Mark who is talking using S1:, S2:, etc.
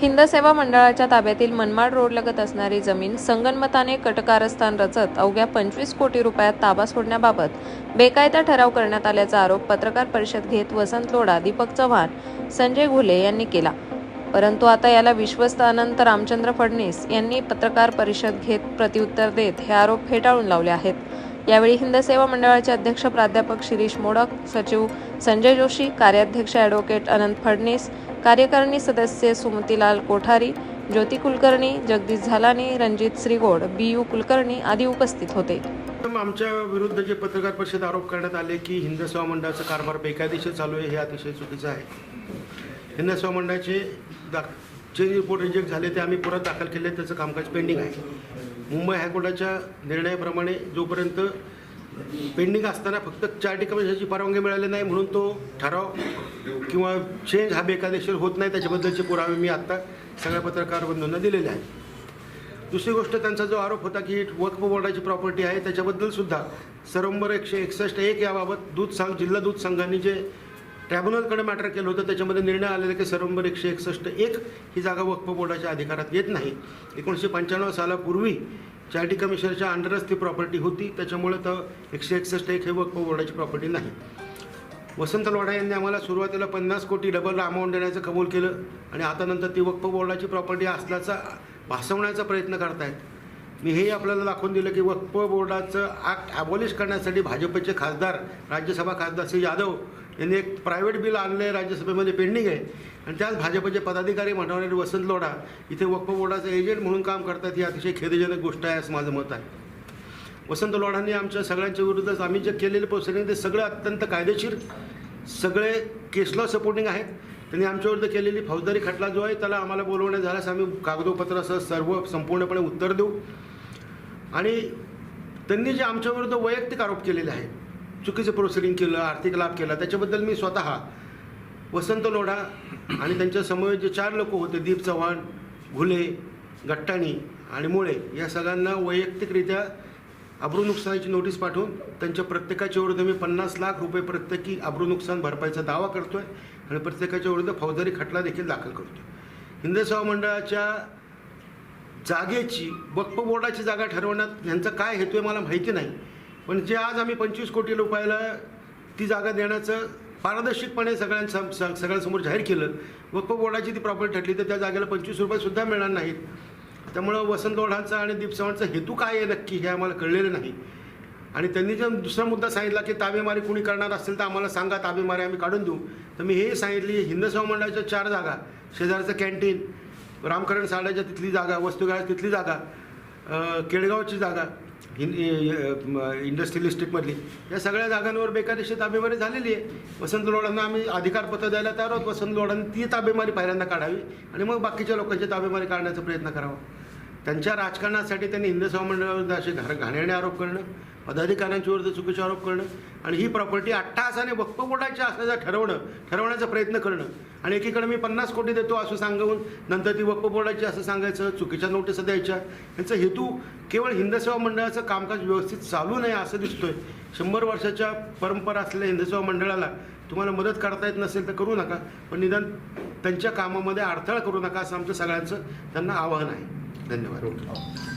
S1: हिंद सेवा मंडळाच्या ताब्यातील मनमाड रोडलगत असणारी जमीन संगनमताने कटकारस्थान रचत अवघ्या पंचवीस कोटी रुपयात ताबा सोडण्याबाबत बेकायदा ठराव करण्यात आल्याचा आरोप पत्रकार परिषद घेत वसंत लोढा दीपक चव्हाण संजय घुले यांनी केला. परंतु आता याला विश्वस्त अनंत रामचंद्र फडणीस यांनी पत्रकार परिषद घेत प्रत्युत्तर देत हे आरोप फेटाळून लावले आहेत. यावेळी हिंद सेवा मंडळाचे अध्यक्ष प्राध्यापक शिरीष मोडक सचिव संजय जोशी कार्याध्यक्ष ॲडव्होकेट अनंत फडणीस कार्यकारिणी सदस्य सुमतीलाल कोठारी ज्योती कुलकर्णी जगदीश झालानी रणजित श्रीगोड बी यू कुलकर्णी आदी उपस्थित होते.
S2: आमच्या विरुद्ध जे पत्रकार परिषद आरोप करण्यात आले की हिंद सेवा मंडळाचा कारभार बेकायदेशीर चालू आहे हे अतिशय चुकीचं आहे. हिंद सेवा मंडळाचे दा चेंज रिपोर्ट रिजेक्ट झाले ते आम्ही परत दाखल केले त्याचं कामकाज पेंडिंग आहे. मुंबई हायकोर्टाच्या निर्णयाप्रमाणे जोपर्यंत पेंडिंग असताना फक्त चार्टी कमिशनची परवानगी मिळाली नाही म्हणून तो ठराव किंवा चेंज हा बेकायदेशीर होत नाही त्याच्याबद्दलचे पुरावे मी आत्ता सगळ्या पत्रकार बंधूंना दिलेले आहेत. दुसरी गोष्ट त्यांचा जो आरोप होता की वक्फ बोर्डाची प्रॉपर्टी आहे त्याच्याबद्दल सुद्धा सरंबर एकशे एकसष्ट एक याबाबत दूध संघ जिल्हा दूध संघाने जे ट्रायब्युनलकडे मॅटर केलं होतं त्याच्यामध्ये निर्णय आलेला की सरंबर एकशे एकसष्ट एक ही जागा वक्फ बोर्डाच्या अधिकारात येत नाही. एकोणीसशे पंच्याण्णव सालापूर्वी चॅरिटी कमिशनरच्या अंडरच ती प्रॉपर्टी होती त्याच्यामुळे तर एकशे एकसष्ट एक हे वक्फ बोर्डाची प्रॉपर्टी नाही. वसंत लोढा यांनी आम्हाला सुरुवातीला पन्नास कोटी डबल अमाऊंट देण्याचं कबूल केलं आणि आता नंतर ती वक्फ बोर्डाची प्रॉपर्टी असल्याचा भासवण्याचा प्रयत्न करतायत. मी हेही आपल्याला दाखवून दिलं की वक्फ बोर्डाचं ॲक्ट ॲबॉलिश करण्यासाठी भाजपचे खासदार राज्यसभा खासदार श्री यादव यांनी एक प्रायव्हेट बिल आणलं राज्यसभेमध्ये पेंडिंग आहे. आणि त्याच भाजपचे पदाधिकारी म्हणणारे वसंत लोढा इथे वक्फ बोर्डाचे एजंट म्हणून काम करतात ही अतिशय खेदजनक गोष्ट आहे असं माझं मत आहे. वसंत लोढांनी आमच्या सगळ्यांच्या विरुद्ध आम्ही जे केलेले प्रोसिडिंग ते सगळे अत्यंत कायदेशीर सगळे केसला सपोर्टिंग आहेत. त्यांनी आमच्याविरुद्ध केलेली फौजदारी खटला जो आहे त्याला आम्हाला बोलवण्यात झाल्यास आम्ही कागदोपत्रासह सर्व संपूर्णपणे उत्तर देऊ. आणि त्यांनी जे आमच्याविरुद्ध वैयक्तिक आरोप केलेले आहेत चुकीचं प्रोसेसिंग केलं आर्थिक लाभ केला त्याच्याबद्दल मी स्वतः वसंत लोढा आणि त्यांच्या समवेत जे चार लोक होते दीप चव्हाण घुले गट्टाणी आणि मुळे या सगळ्यांना वैयक्तिकरित्या अब्रू नुकसानाची नोटीस पाठवून त्यांच्या प्रत्येकाच्या विरुद्ध मी पन्नास लाख रुपये प्रत्येकी अब्रू नुकसान भरपाईचा दावा करतोय आणि प्रत्येकाच्या विरुद्ध फौजदारी खटला देखील दाखल करतोय. हिंद सेवा मंडळाच्या जागेची वक्फ बोर्डाची जागा ठरवण्यात यांचा काय हेतू आहे मला माहिती नाही. पण जे आज आम्ही पंचवीस कोटी रुपयाला ती जागा देण्याचं पारदर्शकपणे सगळ्यांसम स- सगळ्यांसमोर जाहीर केलं वक्फ बोर्डाची ती प्रॉपर्टी ठरली तर त्या जागेला पंचवीस रुपयेसुद्धा मिळणार नाहीत. त्यामुळं वसंत लोढांचा आणि दीप हेतू काय आहे नक्की हे आम्हाला कळलेलं नाही. आणि त्यांनी जर दुसरा मुद्दा सांगितला की ताबेमारी कुणी करणार असेल तर आम्हाला सांगा ताबेमारी आम्ही काढून देऊ. तर मी हे सांगितली हिंद मंडळाच्या चार जागा शेजारचं कॅन्टीन रामकरण साड्याच्या तिथली जागा वस्तुगाळ्या तिथली जागा केडगावची जागा हिंदी इंडस्ट्रियल इस्टेटमधली या सगळ्या जागांवर बेकायदेशीर ताबेमारी झालेली आहे. वसंत लोढांना आम्ही अधिकारपत्र द्यायला तयार आहोत. वसंत लोढांनी ती ताबेमारी पहिल्यांदा काढावी आणि मग बाकीच्या लोकांची ताबेमारी काढण्याचा प्रयत्न करावा. त्यांच्या राजकारणासाठी त्यांनी हिंद सेवा असे घाण घाणेरडे आरोप करणं पदाधिकाऱ्यांच्या चुकीचे आरोप करणं आणि ही प्रॉपर्टी अठ्ठासाने वक्फ बोटाची असल्याचं ठरवणं ठरवण्याचा प्रयत्न करणं. आणि एकीकडे मी पन्नास कोटी देतो असं सांगून नंतर ती वक्फ बोर्डाची असं सांगायचं चुकीच्या नोटिसा द्यायच्या. यांचा हेतू केवळ हिंद सेवा मंडळाचं कामकाज व्यवस्थित चालू नये असं दिसतोय. शंभर वर्षाच्या परंपरा असलेल्या हिंद सेवा मंडळाला तुम्हाला मदत करता येत नसेल तर करू नका. पण निदान त्यांच्या कामामध्ये अडथळा करू नका असं आमचं सगळ्यांचं त्यांना आवाहन आहे. धन्यवाद. हो.